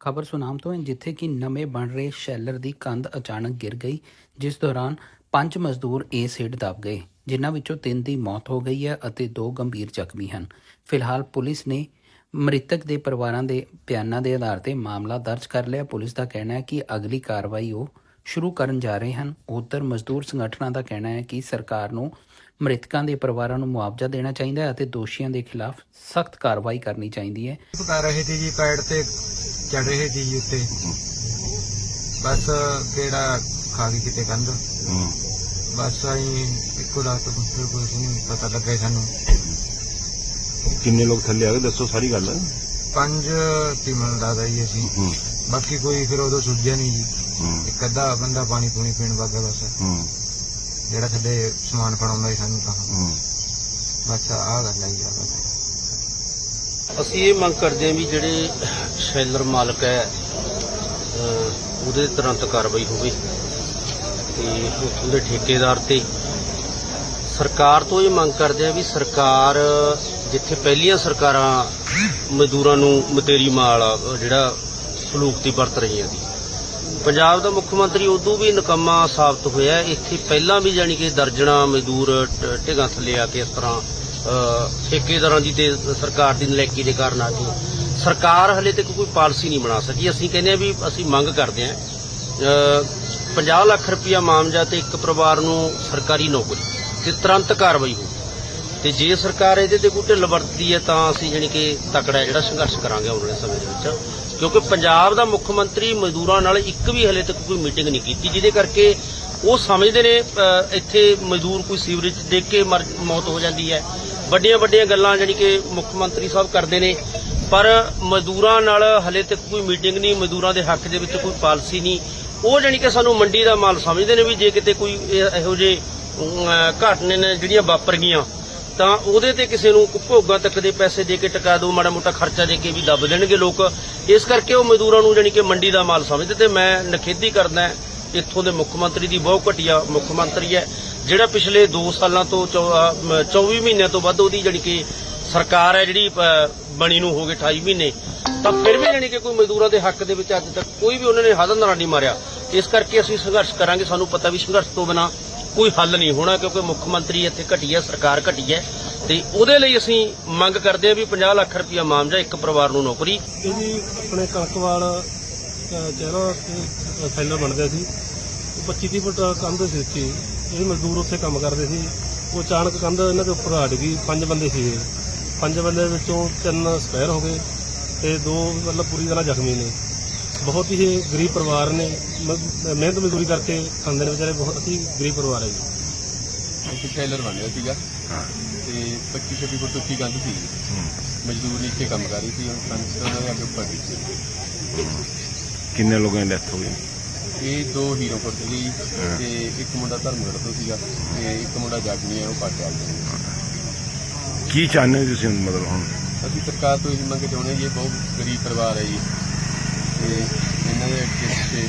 ਖਬਰ ਸੁਨਾਮ ਤੋਂ ਹੈ, ਜਿੱਥੇ ਕਿ ਨਵੇਂ ਬਣ ਰਹੇ ਸ਼ੈਲਰ ਦੀ ਕੰਧ ਅਚਾਨਕ ਗਿਰ ਗਈ, ਜਿਸ ਦੌਰਾਨ ਪੰਜ ਮਜ਼ਦੂਰ ਇਸ ਹੇਠ ਦਬ ਗਏ, ਜਿਨ੍ਹਾਂ ਵਿੱਚੋਂ ਤਿੰਨ ਦੀ ਮੌਤ ਹੋ ਗਈ ਹੈ ਅਤੇ ਦੋ ਗੰਭੀਰ ਜ਼ਖਮੀ ਹਨ। ਫਿਲਹਾਲ ਪੁਲਿਸ ਨੇ ਮ੍ਰਿਤਕ ਦੇ ਪਰਿਵਾਰਾਂ ਦੇ ਬਿਆਨਾਂ ਦੇ ਆਧਾਰ ਤੇ ਮਾਮਲਾ ਦਰਜ ਕਰ ਲਿਆ। ਪੁਲਿਸ ਦਾ ਕਹਿਣਾ ਹੈ ਕਿ ਅਗਲੀ ਕਾਰਵਾਈ ਉਹ ਸ਼ੁਰੂ ਕਰਨ ਜਾ ਰਹੇ ਹਨ। ਉਧਰ ਮਜ਼ਦੂਰ ਸੰਗਠਨਾਂ ਦਾ ਕਹਿਣਾ ਹੈ ਕਿ ਸਰਕਾਰ ਨੂੰ ਮ੍ਰਿਤਕਾਂ ਦੇ ਪਰਿਵਾਰਾਂ ਨੂੰ ਮੁਆਵਜ਼ਾ ਦੇਣਾ ਚਾਹੀਦਾ ਹੈ ਅਤੇ ਦੋਸ਼ੀਆਂ ਦੇ ਖਿਲਾਫ ਸਖਤ ਕਾਰਵਾਈ ਕਰਨੀ ਚਾਹੀਦੀ ਹੈ। ਪਕਾ ਰਹੇ ਸੀ ਜੀ ਪੈੜ ਤੇ ਚੜ ਰਹੇ ਸੀ ਜੀ ਉੱਤੇ। ਬਸ ਕਿਹੜਾ ਖਾ ਗਈ ਕਿਤੇ ਕੰਧ। ਹੂੰ। ਬਸ ਆਈ ਇੱਕੋ ਰਾਤ ਫਿਰ ਕੁਝ ਨਹੀਂ ਪਤਾ ਲੱਗਿਆ ਸਾਨੂੰ। ਕਿੰਨੇ ਲੋਕ ਥੱਲੇ ਆ ਗਏ? ਦੱਸੋ ਸਾਰੀ ਗੱਲ। ਪੰਜ ਟੀਮਾਂ ਦਾ ਦਾ ਜੀ ਅਸੀਂ। ਹੂੰ। ਬਾਕੀ ਕੋਈ ਫਿਰ ਉਦੋਂ ਸੁੱਝਿਆ ਨਹੀਂ ਜੀ। ਹੂੰ। ਇੱਕ ਅੱਧਾ ਬੰਦਾ ਪਾਣੀ ਪੂਣੀ ਪੀਣ ਵਗ ਬਸ। ਹੂੰ। ਜਿਹੜਾ ਥੱਲੇ ਸਮਾਨ ਫੜਾਉਂਦਾ ਸੀ ਸਾਨੂੰ ਤਾਂ। ਹੂੰ। ਬਸ ਆਹ ਗੱਲ ਆਈ ਆ। ਬਸ ਅਸੀਂ ਇਹ ਮੰਗ ਕਰਦੇ ਹਾਂ ਵੀ ਜਿਹੜੇ ਸ਼ੈਲਰ ਮਾਲਕ ਹੈ ਉਹਦੇ ਤੁਰੰਤ ਕਾਰਵਾਈ ਹੋਵੇ ਤੇ ਉੱਥੋਂ ਦੇ ਠੇਕੇਦਾਰ ਤੇ। ਸਰਕਾਰ ਤੋਂ ਇਹ ਮੰਗ ਕਰਦੇ ਆ ਵੀ ਸਰਕਾਰ, ਜਿੱਥੇ ਪਹਿਲੀਆਂ ਸਰਕਾਰਾਂ ਮਜ਼ਦੂਰਾਂ ਨੂੰ ਮਤੇਰੀ ਮਾਲ, ਜਿਹੜਾ ਸਲੂਕ ਦੀ ਵਰਤ ਰਹੀਆਂ ਸੀ ਪੰਜਾਬ ਦਾ ਮੁੱਖ ਮੰਤਰੀ ਉਦੋਂ ਵੀ ਨਕਮਾ ਸਾਬਤ ਹੋਇਆ, ਇੱਥੇ ਪਹਿਲਾਂ ਵੀ ਜਾਣੀ ਕਿ ਦਰਜਣਾ ਮਜ਼ਦੂਰ ਟ- ਢਿੱਗਾਂ ਥੱਲੇ ਆ ਕੇ ਇਸ ਤਰ੍ਹਾਂ ਠੇਕੇਦਾਰਾਂ ਦੀ ਤੇ ਸਰਕਾਰ ਦੀ ਨਲਾਇਕੀ ਦੇ ਕਾਰਨ ਆ ਕੇ ਸਰਕਾਰ ਹਲੇ ਤੱਕ ਕੋਈ ਪਾਲਿਸੀ ਨਹੀਂ ਬਣਾ ਸਕੀ। ਅਸੀਂ ਕਹਿੰਦੇ ਆ ਵੀ ਅਸੀਂ ਮੰਗ ਕਰਦੇ ਆ 50 ਲੱਖ ਰੁਪਇਆ ਮਾਮਜਾ ਤੇ ਇੱਕ ਪਰਿਵਾਰ ਨੂੰ ਸਰਕਾਰੀ ਨੌਕਰੀ ਤੇ ਤੁਰੰਤ ਕਾਰਵਾਈ ਹੋ ਤੇ ਜੇ ਸਰਕਾਰ ਇਹਦੇ ਤੇ ਕੋਈ ਢਿੱਲ ਵਰਤਦੀ ਹੈ ਤਾਂ ਅਸੀਂ ਜਾਣੀ ਕਿ ਤਕੜਾ ਜਿਹੜਾ ਸੰਘਰਸ਼ ਕਰਾਂਗੇ ਆਉਣ ਵਾਲੇ ਸਮੇਂ ਦੇ ਵਿੱਚ। ਕਿਉਂਕਿ ਪੰਜਾਬ ਦਾ ਮੁੱਖ ਮੰਤਰੀ ਮਜ਼ਦੂਰਾਂ ਨਾਲ ਇੱਕ ਵੀ ਹਲੇ ਤੱਕ ਕੋਈ ਮੀਟਿੰਗ ਨਹੀਂ ਕੀਤੀ, ਜਿਹਦੇ ਕਰਕੇ ਉਹ ਸਮਝਦੇ ਨੇ ਇੱਥੇ ਮਜ਼ਦੂਰ ਕੋਈ ਸੀਵਰੇਜ 'ਚ ਕੇ ਮੌਤ ਹੋ ਜਾਂਦੀ ਹੈ। ਵੱਡੀਆਂ ਵੱਡੀਆਂ ਗੱਲਾਂ ਜਾਣੀ ਕਿ ਮੁੱਖ ਮੰਤਰੀ ਸਾਹਿਬ ਕਰਦੇ ਨੇ ਪਰ ਮਜ਼ਦੂਰਾਂ ਨਾਲ ਹਲੇ ਤੱਕ ਕੋਈ ਮੀਟਿੰਗ ਨਹੀਂ ਮਜ਼ਦੂਰਾਂ ਦੇ ਹੱਕ ਦੇ ਵਿੱਚ ਕੋਈ ਪਾਲਿਸੀ ਨਹੀਂ। ਉਹ ਜਾਣੀ ਕਿ ਸਾਨੂੰ ਮੰਡੀ ਦਾ ਮਾਲ ਸਮਝਦੇ ਨੇ ਵੀ ਜੇ ਕਿਤੇ ਕੋਈ ਇਹੋ ਜਿਹੇ ਅਮ, ਘਟਨੇ ਨੇ ਜਿਹੜੀਆਂ ਵਾਪਰ ਗਈਆਂ ਤਾਂ ਉਹਦੇ ਤੇ ਕਿਸੇ ਨੂੰ ਭੋਗਾਂ ਤੱਕ ਦੇ ਪੈਸੇ ਦੇ ਕੇ ਟਕਾ ਦੋ ਮਾੜਾ ਮੋਟਾ ਖਰਚਾ ਦੇ ਕੇ ਵੀ ਦੱਬ ਦੇਣਗੇ ਲੋਕ। ਇਸ ਕਰਕੇ ਉਹ ਮਜ਼ਦੂਰਾਂ ਨੂੰ ਜਾਣੀ ਕਿ ਮੰਡੀ ਦਾ ਮਾਲ ਸਮਝਦੇ ਤੇ ਮੈਂ ਨਖੇਦੀ ਕਰਦਾ ਇੱਥੋਂ ਦੇ ਮੁੱਖ ਮੰਤਰੀ ਦੀ ਬਹੁਤ ਘਟੀਆ ਮੁੱਖ ਮੰਤਰੀ ਹੈ। ਜਿਹੜਾ ਪਿਛਲੇ 2 ਸਾਲਾਂ ਤੋਂ ਚੌ- 24 ਮਹੀਨਿਆਂ ਤੋਂ ਵੱਧ ਉਹਦੀ ਜਾਣੀ ਕਿ ਸਰਕਾਰ ਹੈ ਜਿਹੜੀ ਬਣੀ ਨੂੰ ਹੋ ਗਏ 28 ਮਹੀਨੇ ਤਾਂ ਫਿਰ ਵੀ ਜਾਣੀ ਕਿ ਕੋਈ ਮਜ਼ਦੂਰਾਂ ਦੇ ਹੱਕ ਦੇ ਵਿੱਚ ਅੱਜ ਤੱਕ ਕੋਈ ਵੀ ਉਹਨਾਂ ਨੇ ਹਦਨ ਨਹੀਂ ਮਾਰਿਆ। ਇਸ ਕਰਕੇ ਅਸੀਂ ਸੰਘਰਸ਼ ਕਰਾਂਗੇ ਸਾਨੂੰ ਪਤਾ ਵੀ ਸੰਘਰਸ਼ ਤੋਂ ਬਿਨਾ ਕੋਈ ਹੱਲ ਨਹੀਂ ਹੋਣਾ ਕਿਉਂਕਿ ਮੁੱਖ ਮੰਤਰੀ ਇੱਥੇ ਘਟੀ ਹੈ ਸਰਕਾਰ ਘਟੀ ਹੈ ਤੇ ਉਹਦੇ ਲਈ ਅਸੀਂ ਮੰਗ ਕਰਦੇ ਹਾਂ ਵੀ 50 ਲੱਖ ਰੁਪਇਆ ਮਾਮਜਾ ਇੱਕ ਪਰਿਵਾਰ ਨੂੰ ਨੌਕਰੀ। ਇਹ ਜੀ ਆਪਣੇ ਕਣਕਵਾਲ ਅਹ, ਚਹਿਰਾ ਬਣਦਾ ਸੀ। 25 30 ਫੁੱਟ ਕੰਧ ਸੀ ਉੱਚੀ। ਇਹ ਮਜ਼ਦੂਰ ਉੱਥੇ ਕੰਮ ਕਰਦੇ ਸੀ। ਉਹ ਅਚਾਨਕ ਕੰਧ ਇਹਨਾਂ ਦੇ ਉੱਪਰ ਹਟ ਗਈ ਪੰਜ ਬੰਦੇ ਸੀਗੇ। ਪੰਜ ਬੰਦੇ ਵਿੱਚੋਂ ਤਿੰਨ ਸਪੈਰ ਹੋ ਗਏ ਤੇ ਦੋ ਮਤਲਬ ਪੂਰੀ ਤਰ੍ਹਾਂ ਜ਼ਖਮੀ ਨੇ। ਬਹੁਤ ਹੀ ਗਰੀਬ ਪਰਿਵਾਰ ਨੇ। ਮਿਹਨਤ ਮਜ਼ਦੂਰੀ ਕਰਕੇ ਖਾਂਦੇ ਨੇ ਵਿਚਾਰੇ ਬਹੁਤ ਹੀ ਗਰੀਬ ਪਰਿਵਾਰ ਹੈ ਜੀ। ਇੱਕ ਟ੍ਰੇਲਰ ਬਣ ਰਿਹਾ ਸੀਗਾ। ਤੇ 25 26 ਫੁੱਟ ਉੱਚੀ ਕੰਧ ਸੀ। ਮਜ਼ਦੂਰ ਨੀਚੇ ਕੰਮ ਕਰ ਰਹੀ ਸੀ ਉਹ ਕੰਧ ਤੋਂ ਉਹਨਾਂ ਦੇ ਅੱਗੇ ਉੱਪਰ ਸੀ ਕਿੰਨੇ ਲੋਕਾਂ ਦੀ ਡੈਥ ਹੋ ਗਈ? ਇਹ ਦੋ ਹੀਰੋ ਫੁੱਟ ਸੀ ਤੇ ਇੱਕ ਮੁੰਡਾ ਧਰਮਗੜ੍ਹ ਤੋਂ ਸੀਗਾ ਤੇ ਇੱਕ ਮੁੰਡਾ ਜਾਗਣੀ ਹੈ ਉਹ ਪਾਟਿਆਲ ਤੋਂ ਕੀ ਚਾਹੁੰਦੇ ਹੋ ਤੁਸੀਂ ਮਤਲਬ ਹੁਣ? ਅਸੀਂ ਸਰਕਾਰ ਤੋਂ ਇਹ ਮੰਗ ਚਾਹੁੰਦੇ ਜੀ ਇਹ ਬਹੁਤ ਗਰੀਬ ਪਰਿਵਾਰ ਹੈ ਜੀ। ਤੇ ਇਹਨਾਂ ਦੇ ਪਿੱਛੇ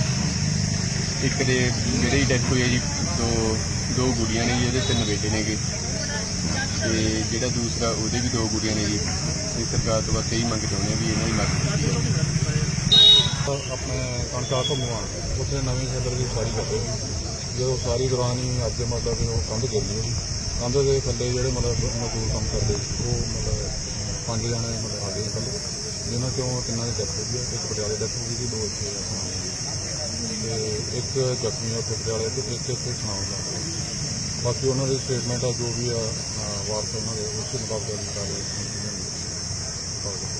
ਇੱਕ ਦੇ ਜਿਹੜੇ ਡੈਥ ਹੋਈ ਹੈ ਜੀ ਦੋ ਦੋ ਗੁੜੀਆਂ ਨੇ ਜੀ ਇਹਦੇ ਤਿੰਨ ਬੇਟੇ ਨੇਗੇ। ਤੇ ਜਿਹੜਾ ਦੂਸਰਾ ਉਹਦੇ ਵੀ ਦੋ ਗੁੜੀਆਂ ਨੇ ਜੀ। ਇਹ ਸਰਕਾਰ ਤੋਂ ਬਸ ਇਹੀ ਮੰਗ ਚਾਹੁੰਦੇ ਹਾਂ ਵੀ ਇਹਨਾਂ ਦੀ ਮਦਦ ਕੀਤੀ ਜਾਵੇ। ਆਪਣੇ ਕਣਕਾਂ ਘੁੰਮਵਾ ਉੱਥੇ ਨਵੇਂ ਸਦਰ ਦੀ ਸਾਰੀ ਕਰਦੇ ਸੀ ਜਦੋਂ ਸਾਰੀ ਦੌਰਾਨ ਹੀ ਅੱਜ ਮਤਲਬ ਕਿ ਉਹ ਕੰਧ ਗਿਰ ਗਈ ਕੰਧ ਦੇ ਥੱਲੇ ਜਿਹੜੇ ਮਤਲਬ ਮਜ਼ਦੂਰ ਕੰਮ ਕਰਦੇ ਸੀ ਉਹ ਮਤਲਬ ਪੰਜ ਜਣੇ ਮਤਲਬ ਆ ਗਏ ਥੱਲੇ। ਜਿਨ੍ਹਾਂ ਚੋਂ ਤਿੰਨਾਂ ਦੀ ਡੈਥ ਹੋ ਗਈ ਹੈ, ਇੱਕ ਪਟਿਆਲੇ ਡੈਥ ਹੋ ਗਈ ਸੀ ਦੋ ਇੱਥੇ ਸੁਣਾਉ ਤੇ ਇੱਕ ਜ਼ਖਮੀ ਆ ਉੱਥੇ ਪਟਿਆਲੇ ਤੇ ਇੱਕ ਇੱਥੇ ਸੁਣਾਉਂਦਾ ਬਾਕੀ ਉਹਨਾਂ ਦੀ ਸਟੇਟਮੈਂਟ ਆ ਜੋ ਵੀ ਆ ਵਾਰਸ ਉਹਨਾਂ ਦੇ ਉਸ ਮੁਤਾਬਕ ਅਸੀਂ ਕਾਰਵਾਈ ਕੀਤੀ